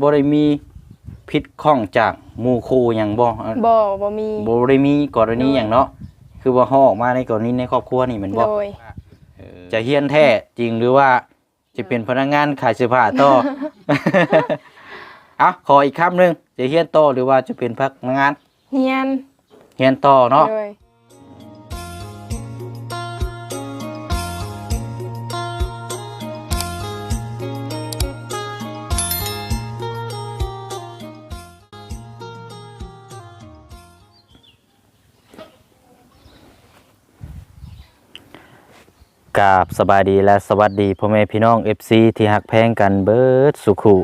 บ่ได้มีพิษข้องจากหมู่คู่หยังบ่เอ่อบ่บ่มีบ่ได้มีกรณีหยังเนาะคือว่าเฮาออกมาในกรณีในครอบครัวนี่แม่นบ่โดยจะเฮียนแท้จริงหรือว่าจะเป็นพนักงานขายเสื้อผ้าต่ออะขออีกคำหนึงจะเฮียนต่อหรือว่าจะเป็นพนักงานเฮียนเฮียนต่อเนาะ กราบสบายดีและสวัสดีพ่อแม่พี่น้อง FC ที่หักแพงกันเบิดสุขุ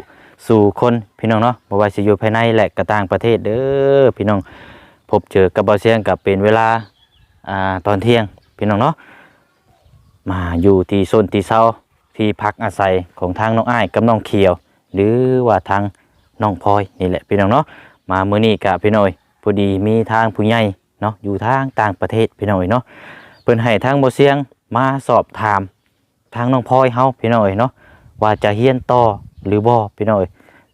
สู่คนพี่น้องเนาะบ่ว่าสิอยู่ภายในและก็ต่างประเทศเด้อพี่น้องพบเจอกับเบาเสียงกับเป็นเวลาอ่าตอนเที่ยงพี่น้องเนาะมาอยู่ที่โซนที่เซาที่พักอาศัยของทางน้องอ้ายกับน้องเขียว หรือว่าทางน้องพลอยนี่แหละพี่น้องเนาะมามื้อนี้กับพี่น้อยพอดีมีทางผู้ใหญ่เนาะอยู่ทางต่างประเทศพี่น้อยเนาะเพิ่นให้ทางบ่เสียง มาสอบถามทางน้องพลอยเฮาพี่น้อยเนาะว่าจะเฮียนต่อหรือบ่พี่น้อย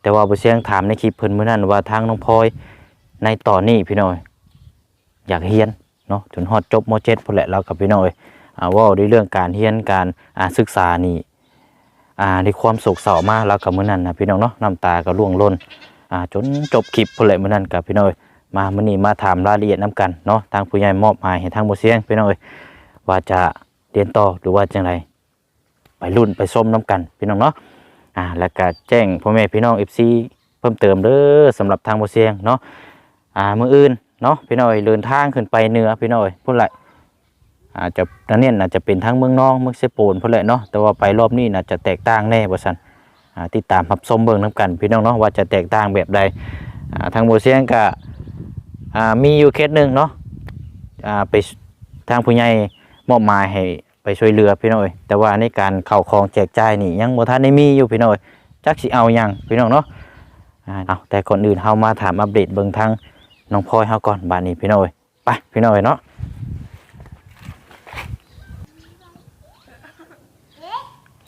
แต่ว่าบ่เสียงถามในคลิปเพิ่นมื้อนั้นว่าทางน้องพลอยในตอนนี้พี่น้อยอยากเฮียนเนาะจนฮอดจบม .7 พุ่นแหละเรากับพี่น้อยอ่าว้าในเรื่องการเฮียนการอ่าศึกษานี่อ่าในความโศกเศร้ามากแล้วกับมื้อนั้นนะพี่น้องเนาะน้ำตาก็ร่วงล้นอ่าจนจบคลิปพุ่นแหละมื้อนั้นกับพี่น้อยมามื้อนี้มาถามรายละเอียดนํกันเนาะทางผู้ใหญ่มอบหมายให้ทางบ่เสียงพี่น้อยว่าจะ เรียนต่อหรือว่าจังไรไปรุ่นไปส้มน้ำกันพี่น้องเนาะอ่าแล้วก็แจ้งพ่อแม่พี่น้อง FC เพิ่มเติมเด้อสำหรับทางบ่เสียงเนาะอ่ามืออื่นเนาะพี่น้อยเดินทางขึ้นไปเหนือพี่น้อยพุ่นแหละอาจจะนั่นเนี่ยอาจจะเป็นทั้งเมืองนองเมืองเซโปนพุ่นหละเนาะแต่ว่าไปรอบนี้น่าจะแตกต่างแน่บ่ซั่นอ่าติดตามรับชมเบิ่งนํกัน พี่น้องเนาะว่าจะแตกต่างแบบใดอ่าทางบ่เสียงก็อ่ามีอยู่เคสหนึ่งเนาะอ่าไปทางผู้ใหญ่ มอบหมายให้ไปช่วยเหลือพี่น้อยแต่ว่าในการเข้าของแจกจ่ายนี่ยังบ่ทันได้มีอยู่พี่น้อยจักสิเอาหยังพี่น้องเนาะอ่าเอาแต่ก่อนอื่นเฮามาถามอัปเดตเบิ่งทางน้องพลอยเฮาก่อนบัดนี้พี่น้อยไปพี่น้อยเนาะ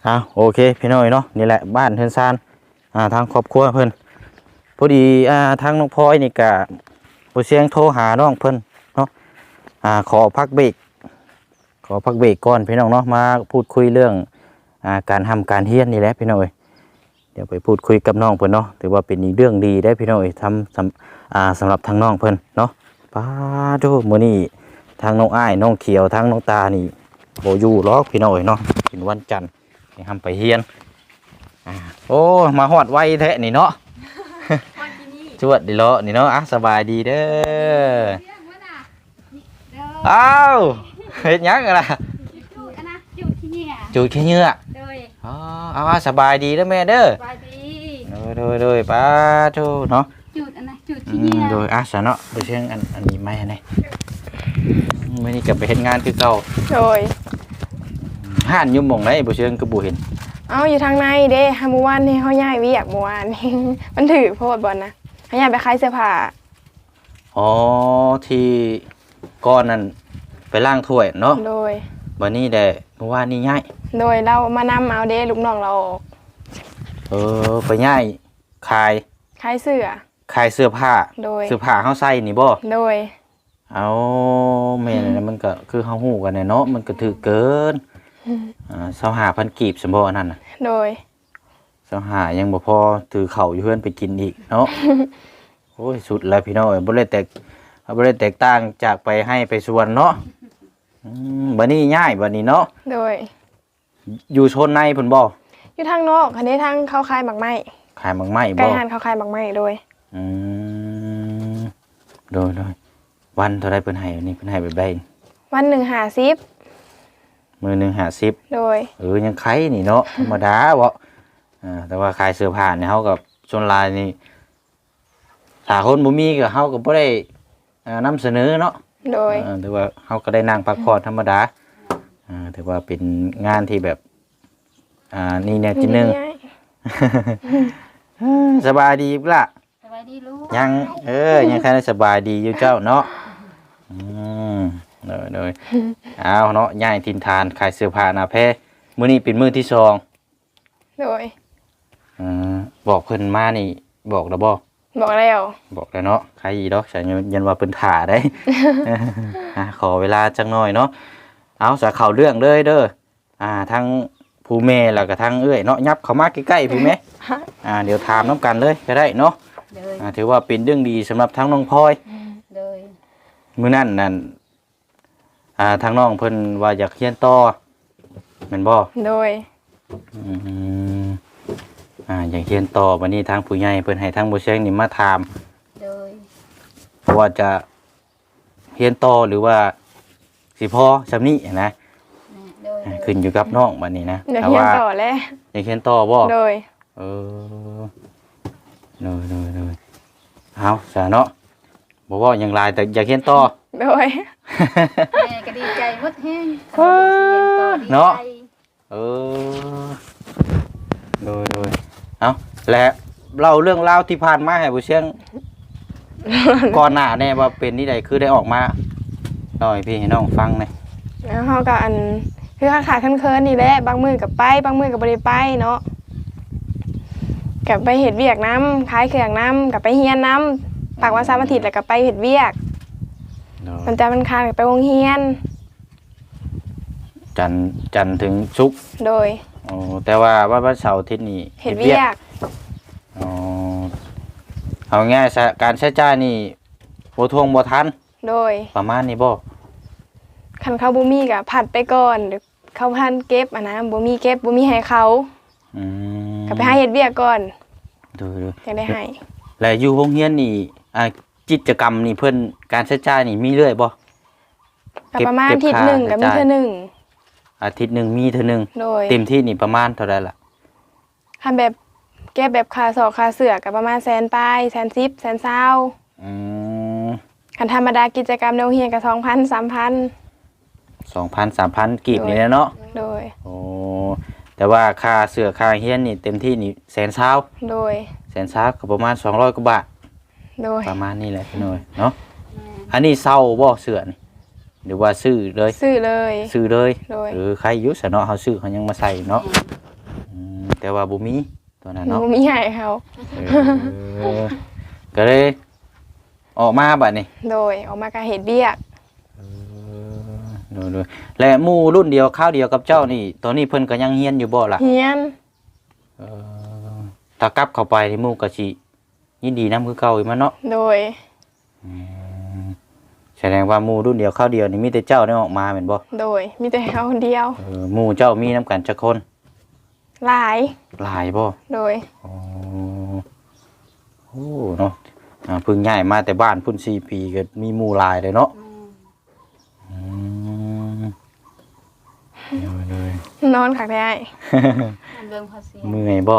เอาโอเคพี่น้อยเนาะนี่แหละบ้านเฮือนซานอ่าทางครอบครัวเพิ่อนพอดีอ่าทางน้องพลอยนี่ก็บ่เสียงโทรหาน้องเพิ่อนเนาะอ่าขอพักเบรก ขอพักเบรกก่อนพี่น้องเนาะมาพูดคุยเรื่องอาการทำการเฮียนนี่แหละพี่น้องเอ้ยเดี๋ยวไปพูดคุยกับน้องเพิ่นเนาะถือว่าเป็นอีกเรื่องดีได้พี่น้องเอ้ยทำสำอ่าสำหรับทางน้องเพิ่นเนาะป้าดูมื้อนี้ทางน้องอ้ายน้องเขียวทางน้องตานี่บ่อยู่หรอกพี่น้องเอ้ยเนาะเป็นวันจันทร์ให้ทำไปเฮียนอ่าโอ้มาฮอดไวแท้นี่เนาะชวดดีเลาะนี่เนาะอะสบายดีเด้ออ้าว เฮ็ดหยังกันล่ะอยู่อันนะอยู่ที่นี่อะจูดแค่เหงื่อโดยอ๋อเอาว่าสบายดีแล้วแม่เด้อสบายดีโดยโดยโดยป้าโตเนาะจุดอันนะจุดอืที่นี่มอะโดยอะสะเนาะไปเชียงอันอันนี้ไม่ไหนมื่อนี้กลับไปเฮ็ดงานคือเก่าโดยห่านอยุ่หมองไหนบ่เชียงก็บ่เห็นเอาอยู่ทางในเด้ฮาเมื่อวานนี่เขาย้ายเวียกเมื่อวานนี่ มันถือโพดบอลนะเขาย้ายไปขายเสื้อผ้าอ๋อที่ก้อนนั่น ไปล้างถ้วยเนาะโดย บัดนี้ได้เมื่อวานนี้ย้ายโดยเรามานำเอาเด้ลูกน้องเราออกเออไปย้ายขายขายเสื้อ ขายเสื้อผ้าโดย เสื้อผ้าเฮาใส่นี่บ่โดย เอาแม่นนะมันก็คือเฮาฮู้กันแหละเนาะมันก็ถือเกินอ่า25,000กีบซั่นบ่อันนั้นน่ะ โดยเจ้าหายังบ่พอถือเข่าวอยู่เพื่อนไปกินอีกเนาะ โอ้ยสุดแล้วพี่น้องเอ้ยบ่ได้แตกบ่ได้แตกต่างจากไปให้ไปสวนเนาะ อืมบัดนี้ง่ายบัดนี้เนาะโดย อยู่โซนในเพิ่นบ่อยู่ทางนอกคันนี้ทางเขาขายหมักไม้ขายมังไม้ใกล้บ่หันเขาขายหมักไม้โดยอืมโดยโดยวันเท่าไรเพิ่นให้อันนี้เพิ่นให้แบบใดวันหนึ่งหาซิปมื้อหนึง50โดย เออยังไขนี่เนาะธรรมดาบ่อ่าแต่ว่าขายเสื้อผ้าเนี่ยเฮากับชนลายนี่ถ้าคนบ่มีก็เฮาก็บ่ได้อ่านำเสนอเนาะ โดยเออถือว่าเขาก็ได้นั่งพักผ่อนธรรมดาอ่าถือว่าเป็นงานที่แบบอ่านี่เนี่ยจินหนึง สบายดีปะล่ะ สบายดีลูกยัง เออ ยังแค่ได้สบายดีอยู่เจ้าเนาะอืมเดยเดยเอาเนาะย่ายทินทานขายเสื้อผ้าหนาแพ้มื้อนี้เป็นมื้อที่สองโดยเออบอกเพิ่นมานี่ บอกแล้วบ่ บอกแล้วบอกแล้วเนาะใครอีดอกฉันยันว่าเพิ่นถ่าได้ อะขอเวลาจังหน่อยเนาะเอาสาเข้าเรื่องเลยเด้ออ่าทั้งผู้แม่แล้วก็ทั้งเอ้ยเนาะยับเข้ามาใกล้ๆพี่แม่อ่าเดี๋ยวถามน้ำกันเลยก็ได้เนาะเลยอ่าถือว่าเป็นเรื่องดีสำหรับทั้งน้องพลอยเลยมื้อนั้นนั่นอ่าทางน้องเพิ่นว่าอยากเรียนต่อแม่นบ่โดยอืม อ่าอยากเรียนต่อวันนี้ทางผู้ใหญ่เพิ่นให้ทางบ่แซงนี่มาถามเลยเพราะว่าจะเรียนต่อหรือว่าสิพอซำนี้นะนะเลยอ่าขึ้นอยู่กับน้องบัดนี้นะเดี๋ยวแต่เฮียนว่าต่อแล้วอยากเรียนต่อบ่โดย เออเนยเนยเนยเอาซะเนาะบ่เว้าหยังหลายแต่อยากเรียนต่อ โดย แม่ก็ดีใจหมดแห้งเรียนต่อดีเนาะใจเออ โดยโดย เอาและเล่าเรื่องราวที่ผ่านมาให้ผู้เชียงก่อนหน้าแน่ว่าเป็นนี่ใดคือได้ออกมาหน่อยพี่ให้น้องฟังหน่อยแล้วเขาก็อันคือขาดขาดเคินๆนี่แหละบางมือกับไป บางมือกับบริไปเนาะกับไปเห็ดเวียกน้ำขายเครื่องน้ำกับไปเฮียนน้ำปากวันเสาร์อาทิตย์แล้วก็ไปเห็ดเวียกโดยมันจะมันคานกับไปวงเฮียน จันทร์จันทร์ถึงศุกร์โดย โอ้แต่ว่าวันวันเสาร์อาทิตย์นี่เห็ดเวียกอ๋อเอาง่ายๆซะการใช้จ่ายนี่บ่ทวงบ่ทันโดย ประมาณนี้บ่คันเขาบ่มีกับผัดไปก่อนเดี๋ยวเขาพันเก็บอะนะบ่มีเก็บบ่มีให้เขาอืมก็ไปหาเห็ดเวียกก่อนดูดูจะได้ให้แล้วอยู่โรงเรียนนี่อ่ากิจกรรมนี่เพิ่นการใช้จ่ายนี่มีเรื่อยบ่ ก็เก็บประมาณเก็บอาทิตย์ค่าหนึ่งกับมีใช้จ่าย เท่าหนึ่ง อาทิตย์หนึงมีเท่านึงโดยเต็มที่นี่ประมาณเท่าใดล่ะคันแบบเก็บแบบคาสอกคาเสือกับประมาณแสนปลายแสนสิบแสนเศร้าอืมคันธรรมดากิจกรรมในโรงเรียนกับสองพันสามพัน2,000 3,000กีบนี่แหละเนาะโดยโอ้แต่ว่าค่าเสื้อค่าเฮียนนี่เต็มที่นี่แสนเช้าโดยแสนเช้าก็ประมาณ200กว่าบาทโดยประมาณนี้แหละพี่น้อยเนาะแม่อันนี้เศร้าบ่เสื้อนี่ หรือว่าซื้อเลยซื้อเลย ซื้อเลยโดย หรือใครอยุสเนาะเขาซื้อเขายังมาใส่เนาะอืมแต่ว่าบุมีตัวนั้นหนูเนาะมีให้เขาเออก็เลยออกมาบัดนี้โดยออกมากระเห็ดเบี้ยกดูดูและหมู่รุ่นเดียวข้าวเดียวกับเจ้านี่ตอนนี้เพิ่นก็ยังเฮียนอยู่บ่ล่ะ เฮียนเออถ้ากลับเข้าไปนี่หมู่ก็สิยินดีนํคือเก่าอีกมันเนาะโดยแส ดงว่าหมู่รุ่นเดียวข้าวเดียวนี่มีแต่เจ้าได้ออกมาแม่นบ่โดยมีแต่เขาคนเดียว เออหมู่เจ้ามีนํกันจักคนหลายหลายบ่โดย อ๋อโอ้เนาะอ่าเพิ่งย้ายมาแต่บ้านพุ่น4ปีก็มีหมู่หลายเลยเนาะแม่อืมเดี๋ยวเลย นอนขักได้มันเบิ่งภาษีเมื่อยบ่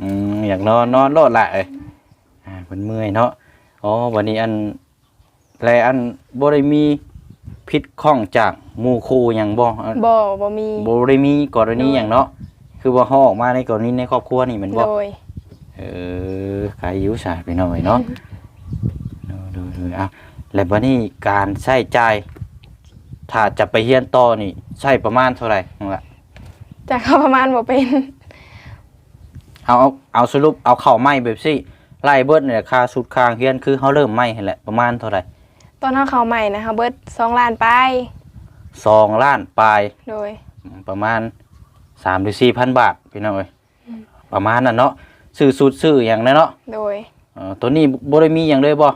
อืมอยากนอนนอนโลดละเอ้ยอ่าเพิ่นเมื่อยเนาะ อ๋อวันนี้อัน แลอันบ่ได้มีพิษข้องจากหมู่คู่หยังบ่อันบ่บ่มีบ่ได้มีกรณีหยังเนาะคือว่าเฮาออกมาในกรณีในครอบครัวนี่แมันบ่โดยเออใครอยู่สาดไปหน่อยเนาะดูดูดูอะแล้วบัดนี้การใช้จ่ายถ้าจะไปเรียนต่อนี่ใช้ประมาณเท่าไหร่นั่นล่ะจากเขาประมาณบ่เป็นเอาเอาเอาสรุปเอาเข้าไม้แบบสิไล่เบิดเนี่ยค่าสุดค่าเรียนคือเฮาเริ่มไม้หั่นแหละประมาณเท่าไหร่ ตอนเขาเข้าใหม่นะคะเบิดสองล้านไปสองล้านปลายโดยอืมประมาณ3หรือ4,000บาทพี่น้องเอ้ยประมาณนั้นเนาะซื้อสูตรซื้อหยังนะเนาะโดย เออตัวนี้บ่ได้มีหยังเลยบ่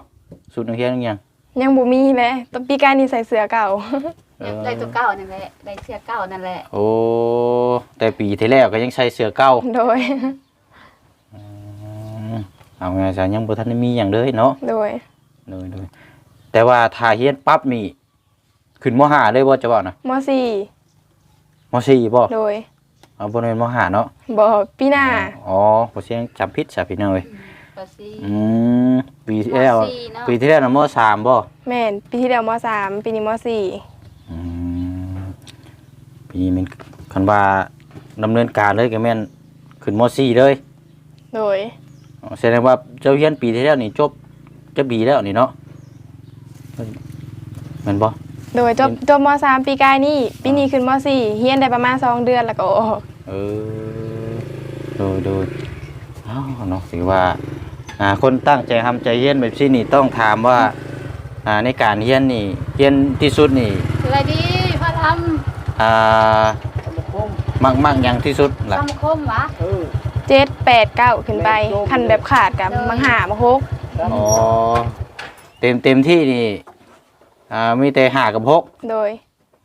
สูตรนักเรียนหยังยังบ่มีเลยตอนปีกายนี่ใส่เสื้อเก่า เออได้ตัวเก่านั่นแหละได้เสื้อเก่านั่นแหละโอ้แต่ปีที่แล้วก็ยังใช้เสื้อเก่าโดย อืมเอาไงซะยังบ่ทันได้มีหยังเลยเนาะ โดย เลยเลย แต่ว่าถ้าเรียนปั๊บนี่ขึ้นมห้าเลยบ่จะบอกนะมสี่มสี่บ่โดยเอาบ่แม่นมห้าเนาะบ่ปีหน้าอ๋อบ่เสียงจำผิดซะพี่น้องเอ้ยภาษีอืมปีที่แล้วมสี่เนาะปีที่แล้วน่ะมสามบ่แม่นปีที่แล้วมสามปีนี้มสี่อืมปีนี้มันคันว่าดำเนินการเลยก็แม่นขึ้นมสี่เลยโดยอ๋อแสดงว่าเจ้าเรียนปีที่แล้วนี่จบจะปีแล้วนี่เนาะ แม่นบ่โดยจบจบมสามปีกายนี่ปีนี้ขึ้นมสี่เฮียนได้ประมาณสองเดือนแล้วก็ออกเออโดยโดยเอ้าเนาะถือว่าอ่าคนตั้งใจทำใจเฮียนแบบนี้นี่ต้องถามว่าอ่าในการเฮียนนี่เฮียนที่สุดนี่อะไรดีพ่อทอ่ามักมักหยังที่สุดำล่ะทำคมวะ เจ็ดแปดเก้าขึ้นไป คันแบบขาดกับมังหามาหกอ๋อเต็มเต็มที่นี่อ่ามีแต่หากับหกโดย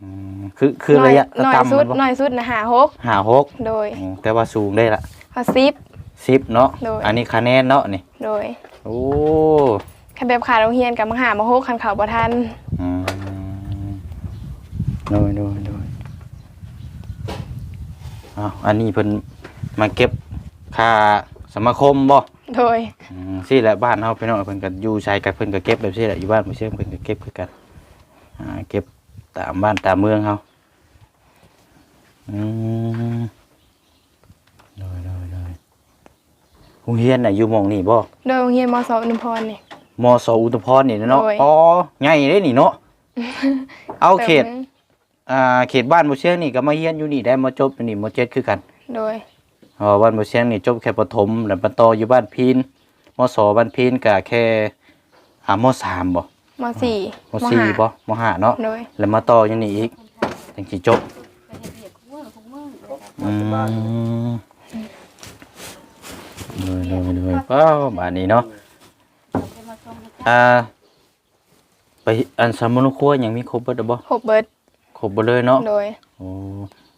อืมคือคือน้อระยยะน้อยต่ำสุดมันบ่น้อยสุดนะหาหกหาหกโดยอืมแต่ว่าสูงได้ละพอซิปสิบเนาะโดย อันนี้คะแนนเนาะนี่โดยโอ้คันแบบขาดโรงเรียนกับมังหามาหกคันเขาบ่ทันอืมโดยโดยโดยอ้าวอันนี้เพิ่นมาเก็บค่าสมาคมบ่ โดยอืมสิแหละบ้านเฮาพี่น้องเพิ่นก็อยู่ชายกับเพิ่นก็เก็บแบบซี่แหละอยู่บ้านบ่เชื่อเพิ่นก็เก็บคือกันอ่าเก็บตามบ้านตามเมืองเฮาอืมโดยโดยโดยโรงเรียนน่ะอยู่หม่องนี้บ่โดยโรงเรียนมสอุดมพรนี่ มสอุตุพรนี่เนาะโดย อ๋อใหญ่เด้นี่เนาะเอาเขต ติมหนึ่งอ่าเขตบ้านบ่เชียงนี่ก็มาเรียนอยู่นี่ได้มาจบอยู่นี่มเจ็ดคือกัน โดย อ๋อบ้านบ่เชียงนี่จบแค่ประถมแล้วมาต่ออยู่บ้านพีนมสบ้านพีนก็แค่อ่ามสามบ่มสี่มสี่ห้าบ่มห้าเนาะโดยแล้วมาต่ออยู่นี่อีกจังสิจบไปเฮ็ดเวียกคุ้มมือคุ้มมืออืมเลยเลยเลยเป้าบ้านนี้เนาะจะมาชมนะจ๊ะอ่าไปอันสามมนุครัวยังมีครบเบิดบ่หกเบิร์ดครบเบิดเลยเนาะโดยโอ้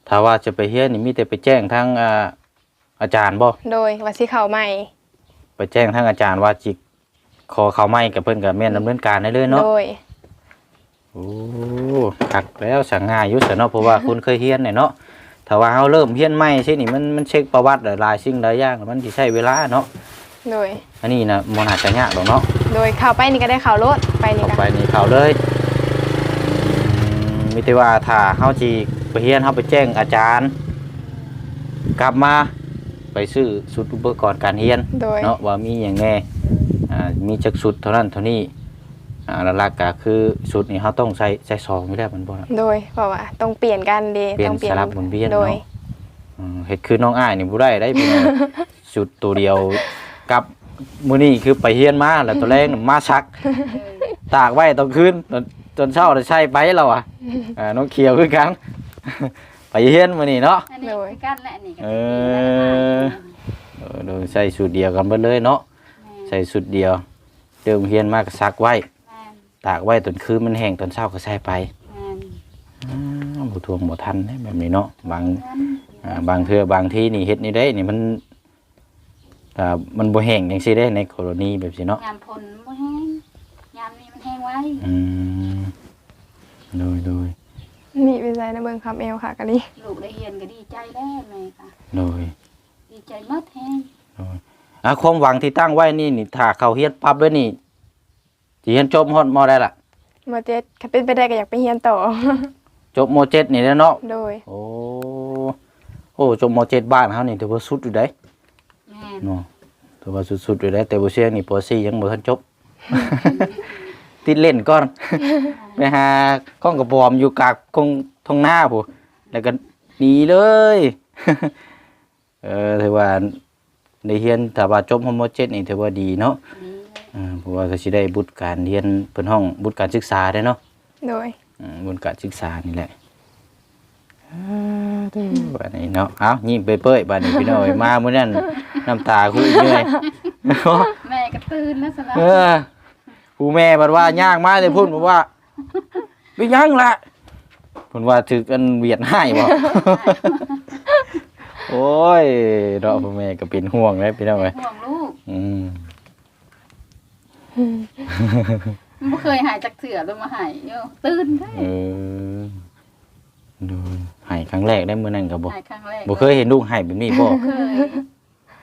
ถ้าว่าจะไปเฮียนนี่มีแต่ไปแจ้งทางอ่า อาจารย์บ่โดยวัดสีเขาใหม่ ไปแจ้งทางอาจารย์ว่าจิขอเขาไม่กับเพิ่นกับแม่นดำเนินการได้เลยเนาะโดย โอ้คักแล้วสั่งง่ายอยู่ซะเนาะเพราะว่าคุณเคยเฮียนเนี่ยเนาะถ้าว่าเฮาเริ่มเฮียนใหม่ใช่นี่มันมันเช็คประวัติหลายๆสิ่งหลายอย่างมันสิใช้เวลาเนาะโดย อันนี้น่ะบ่น่าจะยากหรอกเนาะ โดยเข้าไปนี่ก็ได้ข่าวรถไปนี่เข้าก็ไปนี่เข้าเลยอืมมีแต่ว่าถ้าเฮาสิไปเฮียนเฮาไปแจ้งอาจารย์ กลับมา ไปซื้อสุดอุปกรณ์การเฮียนโดย เนาะว่ามีอย่างแน่อ่ามีจักสุดเท่านั้นเท่านี้อ่าหลักๆก็คือสุดนี่เขาต้องใช้ใช้ซองอยู่แล้วมันบ่ล่ะ โดยเพราะว่าต้องเปลี่ยนกันเดเปลี่ยนต้องสลับหมุนเวียนโดเนาะยอืมเฮ็ดคือน้องอ้ายนี่บ่ได้ได้พี่น้องสุดตัวเดียวกับมื้อนี้คือไปเฮียนมาแล้วตัวแรงน่ะมาชัก ตากไว้ตอนคืนตอนจนเช้าได้ใช้ไปแล้วอะอ่าน้องเขียวคือกัน ไปเฮียนมื้อนี้เนาะอันนี้คือกันแหละนี่ก็เออเออโดยใส่สูตรเดียวกันเบิดเลยเนาะใส่สูตรเดียวเดิมเฮียนมากซักไว้ แม่นตากไว้ตอนคืนมันแห้งตอนเช้าก็ใส่ไปแม่นอ้าวบ่ทวงบ่ทันเด้แบบนี้เนาะบาง แม่นอ่าบางเทื่อบางที่นี่เฮ็ดนี่ได้นี่มันอ่ามันบ่แห้งจังซี่เด้ในกรณีแบบนี้เนาะยามผลบ่แห้งยามนี้มันแห้งไว้อืมโดยโดย มีวิจัยนะเบิ่งคำเอวค่ะกันนี้ลูกได้เรียนก็ดีใจแล้วแม่ค่ะโดยดีใจหมดแห้งอะความหวังที่ตั้งไว้นี่นี่ถ้าเขาเฮียนปั๊บด้วยนี่สิเฮียนจบฮอดมอได้ล่ะมเจ็ดคันเป็นไปได้ก็อยากไปเรียนต่อ จบมเจ็ดนี่แหล้วเนาะโดย โอ้โอ้จบมเจ็ดบ้านเขานี่ถือว่าสุดอยู่ได้แม่นเนาะถือว่าสุดๆอยู่ได้แต่บ่เสียงนี่ปสี่ยังบ่ทันจบ ติดเล่นก่อน ไปหาก้องกระบอมอยู่กลางคงทงหน้าผู้แล้วก็หนีเลย เออถือว่าได้เรียนถ้าว่าจบมเจ็ดนี่ถือว่าดีเนาะดีอ่าเพราะว่าก็สิได้บุตรการเรียนเพิ่นห้องบุตรการศึกษาได้เนาะโดยอืมบนการศึกษานี่แหละบ้านนี้เนาะเอายิ้มเปื่อยๆบ้านนี้พี่น้อยมาเมื่อนั้นน้ำตาคุยเหนื่อยแม่ก็ตื่นแล้วสบายเออ ผู้แม่บัดว่ายากมากเลยพูดบอกว่าไปยังละพูดว่าถึกกันเวียดให้บ่โอ้ยเนาะผู้แม่ก็เป็นห่วงเลยพี่น้องเอ้ยห่วงลูกอืมมันบ่เคยหายจากเสือลงมาหายโยตื่นได้เออดูให้ครั้งแรกได้มื้อนั้นก็บ่หายครั้งแรกบ่เคยเห็นลูกให้แบบนี้บ่เคย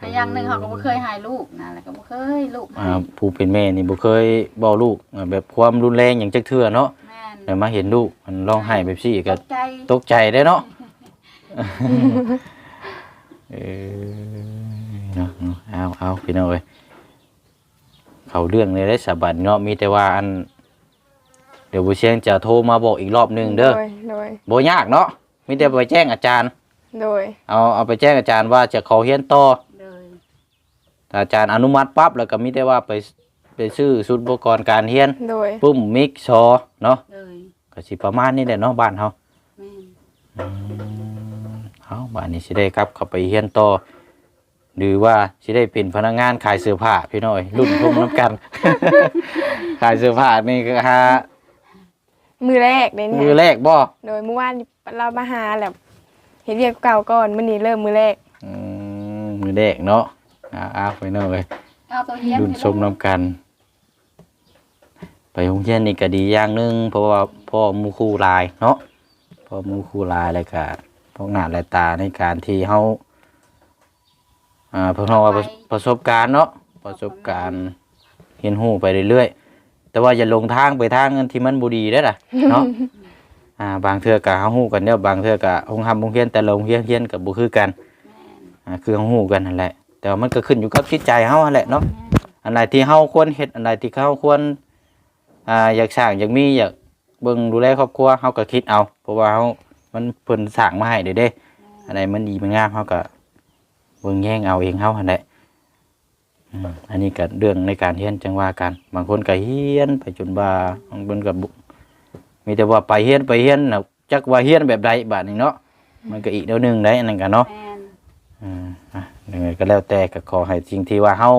แต่อย่างหนึ่งเขาก็บ่เคยหายลูกนะแล้วก็บ่เคยลูกอ่าหายผู้เป็นแม่นี่บ่เคยเว้าลูกอ่าแบบความรุนแรงหยังจักเทื่อเนาะแม่นแต่มาเห็นลูกมันร้องไห้แบบซี่ตก็กใจตกใจได้เนาะเออเนาะเนาะเอาเอาพี่น้องเอ้ยเขาเรื่องเลยได้สะบัดเนาะมีแต่ว่าอัน เดี๋ยวบุเชียงจะโทรมาบอกอีกรอบหนึงเด้อโดยโดยบ่ยากเนาะมีแต่ไปแจ้งอาจารย์ โดยเอาเอาไปแจ้งอาจารย์ว่าจะขอเฮียนต่อเลยถ้า อาจารย์อนุมัติปั๊บแล้วก็มีแต่ว่าไปไปซื้อชุดอุปกรณ์การเฮียนโดยปุ้มมิกซอเนาะเลยก็สิประมาณนี้แหละเนาะบ้านเฮาแม่นเฮาบ้านนี้สิได้ครับเข้าไปเฮียนต่อหรือว่าสิได้เป็นพนักงานขายเสื้อผ้าพี่น้อยรุ่นพุ่มน้ำกัน ขายเสื้อผ้านี่ก็หามือแรกเลยมืเนี่อยแรกบ่โดยเมื่อวานเรามาหาแบบเห็นเรียกเก่าก่อนมื้อนี้เริ่มมือแรกอืมมือแรกเนาะ อ่าเอาไปเนาะเอ้ยเอาตัวเฮียนรุ่นชมน้ำกัน ไปโรงเรียนนี่ก็ดีอย่างหนึงเพราะว่าพ่อหมูครูหลายเนาะพ่อหมูครูหลายแล้วก็พวกหน้าหลายตาในการที่เฮาอ่าเพิ่นเฮาว่าประประสบการณ์เนาะประสบการณ์เรียนรู้ไปเรื่อยๆแต่ว่าอย่าลงทางไปทางอันที่มันบ่ดีเด้อล่ะเนาะ อ่าบางเทื่อก็เฮาฮู้กันเด้อบางเทื่อก็โรงรับโรงเรียนแต่ละโรงเรียนเรียนก็บ่คือกัน อ่าคือเฮาฮู้กันนั่นแหละ แต่ว่ามันก็ขึ้นอยู่กับจิตใจเฮานั่นแหละเนาะอันใดที่เฮาควรเฮ็ดอันใดที่เฮาควรอ่าอยากสร้างอยากมีอยากเบิ่งดูแลครอบครัวเฮาก็คิดเอา เพราะว่าเฮามันเพิ่นสร้างมาให้เด้เด้อันใดมันดีมันงามเฮาก็เบิ่งแย่งเอาเองเฮาหั่นแหละอืมอันนี้ก็เรื่องในการเรียนจังว่ากัน บางคนก็เรียนไปจนว่าบางคนก็บ่มีแต่ว่าไปเรียนไปเรียนน่ะจักว่าเรียนแบบใดบาดนี้เนาะมันก็อีกแนวหนึงได้อันนั้นก็เนาะแม่น อืมอะยังไงก็แล้วแต่ก็ขอให้สิ่งที่ว่าเฮา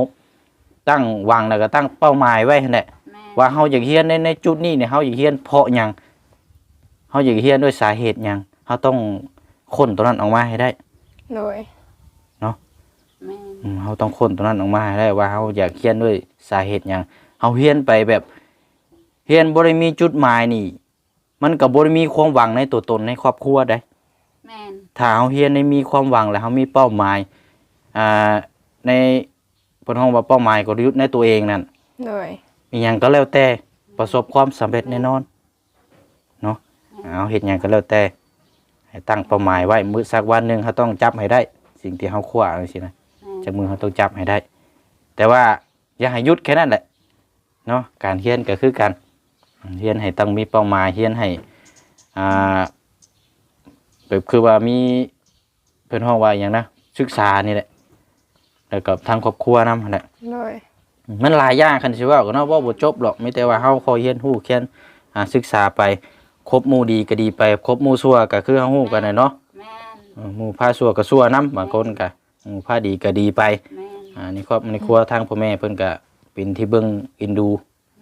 ตั้งวางแล้วก็ตั้งเป้าหมายไว้นั่นแหละแม่นว่าเฮาอยากเฮียนในในจุดนี้เนี่ยเฮาอยากเฮียนเพราะหยังเฮาอยากเฮียนด้วยสาเหตุหยังเฮาต้องค้นตัวนั้นออกมาให้ได้ โดยแม่นอืมเฮาต้องค้นตัวนั้นออกมาให้ได้ว่าเฮาอยากเฮียนด้วยสาเหตุหยังเฮาเฮียนไปแบบเฮียนบ่ได้มีจุดหมายนี่ มันก็บ่ได้มีความหวังในตัวตนในครอบครัวได้แม่น ถ้าเฮาเฮียนในมีความหวังแล้วเฮามีเป้าหมายอ่าในเพิ่นฮ้องว่าเป้าหมายกลยุทธ์ในตัวเองนั่นโดยอีหยังก็แล้วแต่ประสบความสำเร็จแน่นอนเนาะเอาเฮ็ดหยังก็แล้วแต่ ให้ตั้งเป้าหมายไว้มื้อสักวันหนึงเฮาต้องจับให้ได้ สิ่งที่เฮาคว้าจังซี่นะแม่นจากมือเฮาต้องจับให้ได้ แต่ว่าอย่าให้หยุดแค่นั้นแหละเนาะการเรียนก็คือกันเรียนให้ต้องมีเป้าหมายเรียนให้อ่า แบบคือว่ามีเพิ่นฮ้องว่าอหย่างนะศึกษานี่แหละแล้วก็ทางครอบครัวนำแหละโดยมันหลายอย่างคันสิเว่าก็เนาะว่าบ่จบหรอกมีแต่ว่าเฮาคอยเรียนรู้แค่นอ่าศึกษาไปครบหมู่ดีก็ดีไปครบหมู่ชั่วก็คือเฮาฮู้กันน่ะเนาะแม่นเออหมู่พาชั่วก็ชั่วนํบางคนก็หมู่พาดีก็ดีไปแม่นอ่านี่ครอบในครัวทางพ่อแม่เพิ่นก็เป็นที่เบิ่งเอ็นดู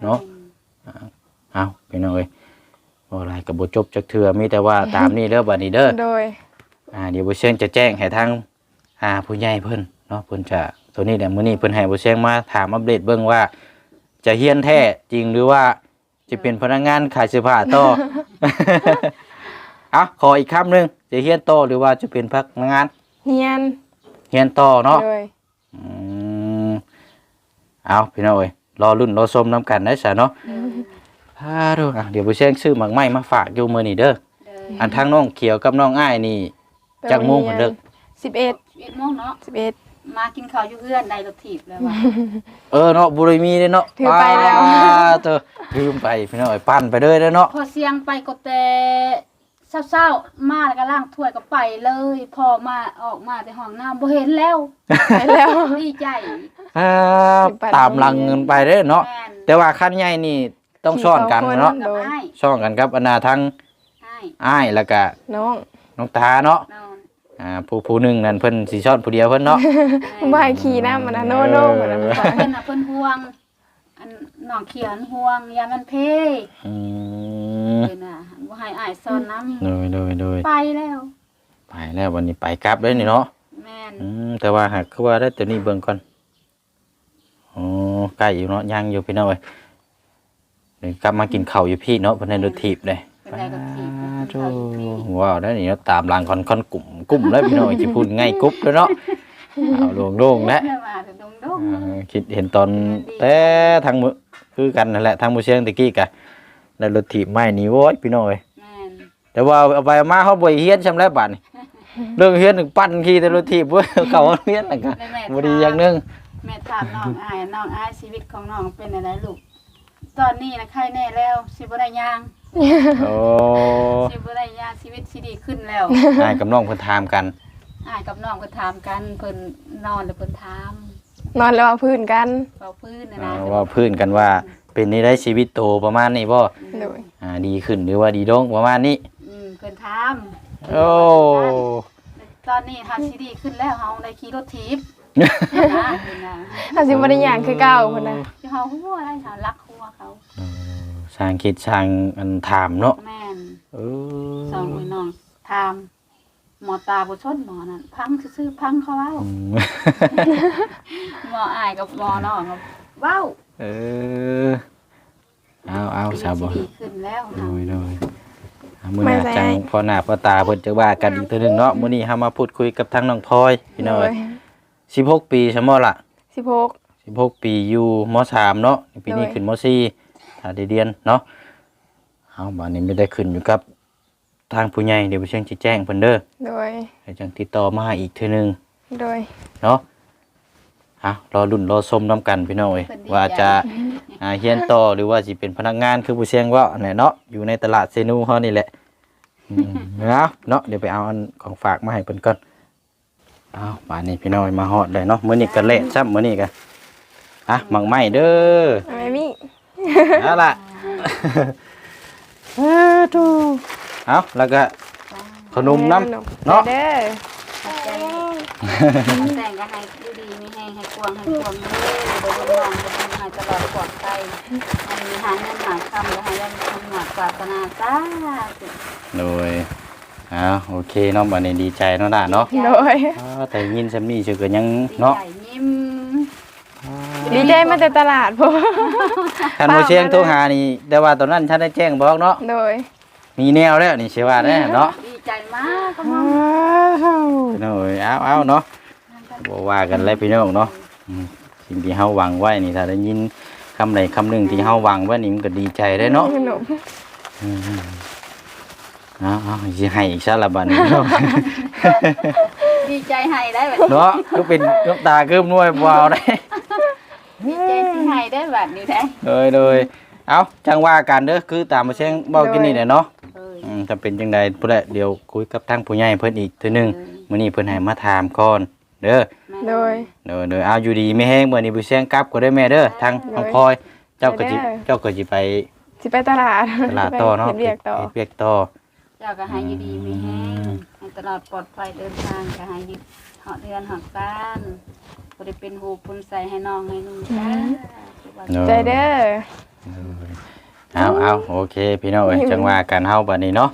เนาะเอาพี่น้องเอ้ย บ่หลายก็บ่จบจักเทื่อมีแต่ว่าตามนี้เด้อบัดนี้เด้อโดย อ่าเดี๋ยวบ่เชียงจะแจ้งให้ทางอ่าผู้ใหญ่เพิ่นเนาะเพิ่นจะตัวนี้แหละมื้อนี้เพิ่นให้บ่เชียงมาถามอัปเดตเบิ่งว่า จะเฮียนแท้จริงหรือว่าจะเป็นพนักงานขายเสื้อผ้าต่อ เอาขออีกคำหนึงจะเฮียนต่อหรือว่าจะเป็นพนักงานเฮียนเฮียนต่อเนาะโดย อืมเอาพี่น้องเอ้ยรอรุ่นรอชมนํกันได้ซะเนาะ พาดูอะเดี๋ยวบ่เชียงซื้อหมากไม้มาฝากอยู่มื้อนี้เด้อเด้ออันทางน้องเขียวกับน้องอ้ายนี่จักโมงเพิ่นเลิกสิบเอ็ด11โมงเนาะสิบเอ็ดมากินข้าวอยู่เอื้อนได้รถถีบแล้วว่ะเออเนาะบุรีมีเด้เนาะถือไปแล้วอ่าเธอลืมไปพี่น้อยปั้นไปเลยเด้อเนาะพอเสียงไปก็แต่เศร้าๆมาแล้วก็ล้างถ้วยก็ไปเลย พอมาออกมาแต่ห้องน้ำบ่เห็นแล้วไปแล้วดีใจอ่าถือไปตามหลังเงินไปเด้อเนาะแม่นแต่ว่าขั้นใหญ่นี่ ต้องซ่อนกันขี่สองคนเนาะกับอ้ายซ่อนกันครับอันนาทั้งอ้ายอ้ายแล้วก็น้องน้องตาเนาะนอนอ่าผู้ผู้หนึงนั่นเพิ่นสิซ่อนผู้เดียวเพิ่นเนาะ บ่ให้ขี่น้ำมันนะโน่โน่เหมือนนั้นเออไปเพิ่นน่ะเพิ่นห่วง อันน้องเขียนห่วงยามันเพอืมเพิ่นน่ะบ่ให้อ้ายสอนน้ำโดยโดยโดยไปแล้ว ไปแล้ววันนี้ไปกลับเลยนี่เนาะแม่นอืมแต่ว่าหากคือว่าได้ตัวนี้เบิ่งก่อนอ๋อใกล้อยู่เนาะยังอยู่พี่น้องเอ้ย เดี๋ยวกลับมากินข้าวอยู่พี่เนาะเพิ่นให้รถถีบเลยเป็นได้รถถีบอ่าเพิ่นโธ่เข้าอยู่พี่ว้าวได้นี่เนาะตามหลังคอนคอนกลุ่มกลุ่มแล้วพี่น้องสิพูดง่ายกรุ๊บแล้วเนาะเอาโล่งๆแล้ว มาแต่ดงดง อ่าคิดเห็นตอนแต่ทางมือคือกันนั่นแหละทางมือเชียงตะกี้กะได้รถถีบไม้นี่โว้ยพี่น้องเอ้ยแม่นแต่ว่าเอาไปเอามาเขาบ่ให้เฮียนชำแล้วบาดนี่ เรื่องเฮียนถึงปั้นขี่แต่รถถีบเว้ยเขาเอาเฮียนนั่นก็แม่แม่บ่ดีอย่างหนึง แม่ถามน้องอายน้องอายชีวิตของน้องเป็นอะไรลูก ตอนนี้นะใครแน่แล้วสิบ่ได้ย่างโอ้สิบ่ได้ยากชีวิตสิดีขึ้นแล้วอ้ายกับน้องเพิ่นถามกันอ้ายกับน้องเพิ่นถามกันเพิ่นนอนแล้วเพิ่นถามนอนแล้วเอาพื้นกันเว้าพื้นนะอ่านะว่าพื้นกันว่าเป็นนี่ได้ชีวิตโตประมาณนี้บ่โดยอ่าดีขึ้นหรือว่าดีลงประมาณนี้ อืมเพิ่นถามโอ้ ตอนนี้เฮาสิดีขึ้นแล้วเฮาได้ขี่รถถีบนะเพิ่นน่ะถ้าสิบ่ได้หยังคือเก่าพุ่นน่ะที่เฮาหัวได้เฮารักหัว เขาสร้างคิดสร้างอันถามเนาะแม่นเออสองพี่น้องถามหมอตาบ่ชนหมอนั่นพังซื่อๆพังเขาเว้าอืมหมออายกับหมอน้องก็เว้าเออเอาเอาสาวบ่ดีขึ้นแล้วโดยโดยอ่ามื้อหน้าจังพอหน้าพอตาเพิ่นจะว่ากันอีกเทื่อหนึงเนาะมื้อนี้เฮามาพูดคุยกับทางน้องพลอยพี่น้องโดเอ้ยย16 ปีใช่บ่ล่ะ 16 16ปีอยู่ม .3 เนาะปีนี้โดยขึ้นม .4 ถ้าได้เรียนเนาะเอาบัดนี้ไม่ได้ขึ้นอยู่กับ ทางผู้ใหญ่เดี๋ยวผู้เชี่ยงสิแจ้งเพิ่นเด้อโดยให้จังติดต่อมาอีกเทื่อหนึงโดยเนาะฮะรอรุ่นรอชมน้ำกันพี่น้องเอ้ยว่าจะอ่าเฮียนต่อหรือว่าสิเป็นพนักงานคือผู้เชี่ยงว่าแหละเนาะอยู่ในตลาดเซนูเฮานี่แหละอืมเอาเนาะเดี๋ยวไปเอาอันของฝากมาให้เพิ่นก่อนเอาบาดนี้พี่น้องมาฮอดเลยเนาะมื้อนี้ก็เละซ้ำมื้อนี้ก็ อะหมักไหม้เด้อเอาแม่มี่เอาล่ะเอ้อดูเอาแล้วก็ขนมน้ำเนาะเด้อขอบใจแต่งก็ให้ดูดีมีแห้งให้กวางให้กวางเด้อเดี๋ยวบ่น้องจะทำให้ตลอดปลอดภัยให้มีหาเงินหาคำและให้ได้ทำหนักปรารถนาจ้าธุโดยเอาโอเคเนาะบัดนี้ดีใจเนาะล่ะเนาะโดยอ่าแต่ยินซำนี้ชื่อก็ยังดีเนาะใจยิ้ม ดีใจมาแต่ตลาดพุ่นท่านผู้เชียงโทรหานี่ แต่ว่าตอนนั้นท่านได้แจ้งบอกเนาะ โดย มีแนวแล้วนี่เชื่อว่าแน่เนาะดีใจมากก็มองโอ้ยเอาเอาเนาะบ่ว่ากันเลยพี่น้องเนาะอืมสิ่งที่เฮาหวังไว้นี่ถ้าได้ยินคำใดคำหนึ่งที่เฮาหวังไว้นี่มันก็ดีใจได้เนาะขนมอืมเอาเอาสิให้อีกซะละบัดนี้เนาะดีใจให้ได้แบบเนาะก็เป็นน้ำตาเกิมน้วยบ่เอาได้ ดีใจที่ให้ได้แบบนี้ได้เลยเลยเอาจังว่ากันเด้อคือตามมาเชียงเว้ากินนี่แหละเนาะเอออืมถ้าเป็นจังใดพุ่นแหละเดี๋ยวคุยกับทางผู้ใหญ่เพิ่นอีกเทื่อหนึงมื้อนี้เพิ่นให้มาถามก่อนเด้อโดย เด้อเด้อเอาอยู่ดีไม่แห้งมื้อนี้ผู้เชียงกลับก็ได้แม่เด้อทางน้องพลอยเจ้าก็สิไปเด้อ เจ้าก็สิไปสิไปตลาดตลาดต่อเนาะเฮ็ดเวียกต่อเฮ็ดเวียกต่อเจ้าก็ให้อยู่ดีมีแห้งให้ตลอดปลอดภัยเดินทางก็ให้อยู่ เหาะเดือนเหาะซ่านบ่ได้เป็นหูปุนใส่ให้น้องให้นุ่งจ้าเนาะใจเด้อ เอาเอาโอเค พี่น้องเอ้ยจังว่ากันเฮาบัดนี้เนาะ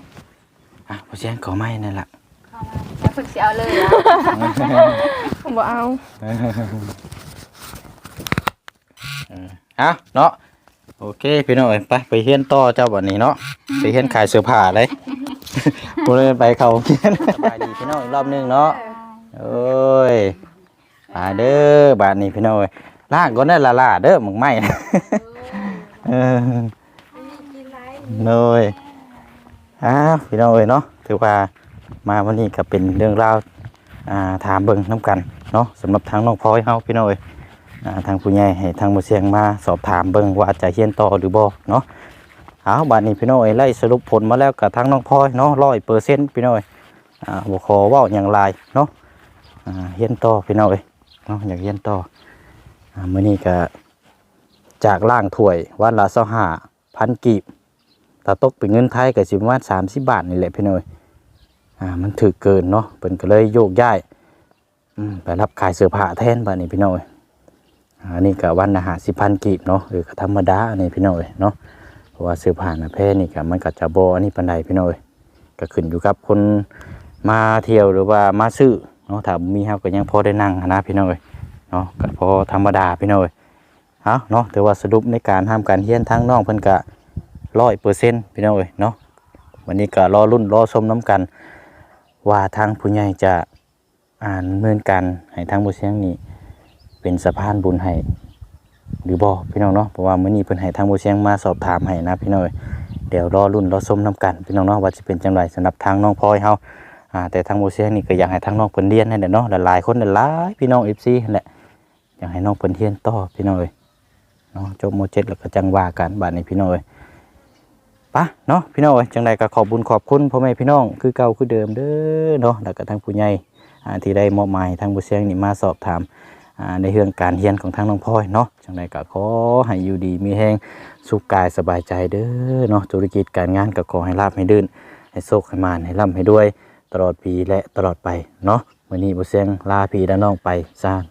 อะผู้เชียงขอไม้นั่นล่ะ เข้ามาแล้วฝึกสิเอาเลยเหรอบ่เอา เอาเนาะโอเคพี่น้องเอ้ยไปไปเฮียนต่อเจ้าบัดนี้เนาะไปเฮียนขายเสื้อผ้าเลย บ่ได้ไปเข้าเฮียนสบายดีพี่น้องอีกรอบหนึงเนาะ โอ้ยมาเด้อบาดนี้พี่น้องเอ้ยลากก็ได้ละล่าเด้อหมึงไม่เออโน้ยอ้าวพี่น้องเอ้ยเนาะถือว่ามาวันนี้ก็เป็นเรื่องราวอ่าถามเบิ่งน้ำกันเนาะสำหรับทางน้องพลอยเฮาพี่น้องเอ้ยอ่าทางผู้ใหญ่ให้ทางบ่เสียงมาสอบถามเบิ่งว่าจะเฮียนต่อหรือบ่เนาะเอาบัดนี้พี่น้องเอ้ยไล่สรุปผลมาแล้วกับทางน้องพลอยเนาะ100%พี่น้องเอ้ยอ่าบ่ขอเว้าหยังหลายเนาะ เฮียนต่อพี่น้องเอ้ยเนาะอยากเฮียนต่ออ่ามื้อนี้ก็จากล่างถ้วยวันละสห้าพันกีบถ้าตกเป็นเงินไทยก็สิประมาสามสิบบาทนี่แหละพี่น้อยอ่ามันถือเกินเนาะเป็นก็เลยโยกย้ายไปรับขายเสื้อผ้าแทนบ้านนี้พี่น้อยอันนี้ก็วันละหาสิบพันกีบเนาะเออก็ธรรมดาอันนี้พี่น้อยเนาะเพราะว่าเสื้อผ้านะแพ้นี่ก็มันก็จะบอันนี้ปันใดพี่น้อยก็ขึ้นอยู่กับคนมาเที่ยวหรือว่ามาซื้อ เนาะถ้ามีเฮาก็ยังพอได้นั่งนะพี่น้อยเนาะก็พอธรรมดาพี่น้อยเอาเนาะถือว่าสรุปในการห้ามการเฮียนทั้งน้องเพิ่นกะร้อยเปอร์เซ็นต์พี่น้องเอ้ยเนาะวันนี้ก็รอรุ่นรอชมน้ำกัน ว่าทางผู้ใหญ่จะอ่านเมือนกันให้ทางผู้เสียงนี้เป็นสะพานบุญให้หรือบ่พี่น้องเนาะเพราะว่ามื้อนี้เพิ่นให้ทางผู้เสียงมาสอบถามให้นะพี่น้องเอ้ยเดี๋ยวรอรุ่นรอชมน้ำกันพี่น้องเนาะว่าจะเป็นจังไรสำหรับทางน้องพลอยเฮา อ่าแต่ทางผู้เสียงนี่ก็อยากให้ทางน้องเพิ่นเรียนให้แหละเนาะหลายๆคนหลายพี่น้อง FC นั่นแหละอยากให้น้องเพิ่นเรียนต่อพี่น้องเอ้ยเนาะจบโมเจ็ดแล้วก็จังว่ากันบาดนี้พี่น้อยไปปะเนาะพี่น้องเอ้ยจังใดก็ขอบบุญขอบคุณพ่อแม่พี่น้องคือเก่าคือเดิมเด้อเนาะแล้วก็ทางผู้ใหญ่อ่าที่ได้มอบหมายทางบุเสียงนี่มาสอบถามในเรื่องการเรียนของทางน้องพลอยเนาะจังใดก็ขอให้อยู่ดีมีแฮงสุขกายสบายใจเด้อเนาะธุรกิจการงานก็ขอให้ราบให้ดื่น ให้โชคให้มานให้ร่ำให้ด้วย ตลอดปีและตลอดไปเนาะมื้อนี้บุเสียงลาพี่และน้องไปซาน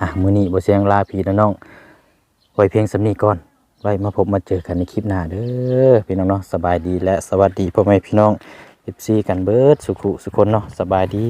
อะมื้อนี้บุเสียงลาพี่และน้องไว้เพียงสำนี้ก่อนไว้มาพบมาเจอกันในคลิปหน้าเด้อพี่น้องเนาะสบายดีและสวัสดีพ่อแม่พี่น้อง FC กันเบิดสุขุสุคนเนาะสบายดี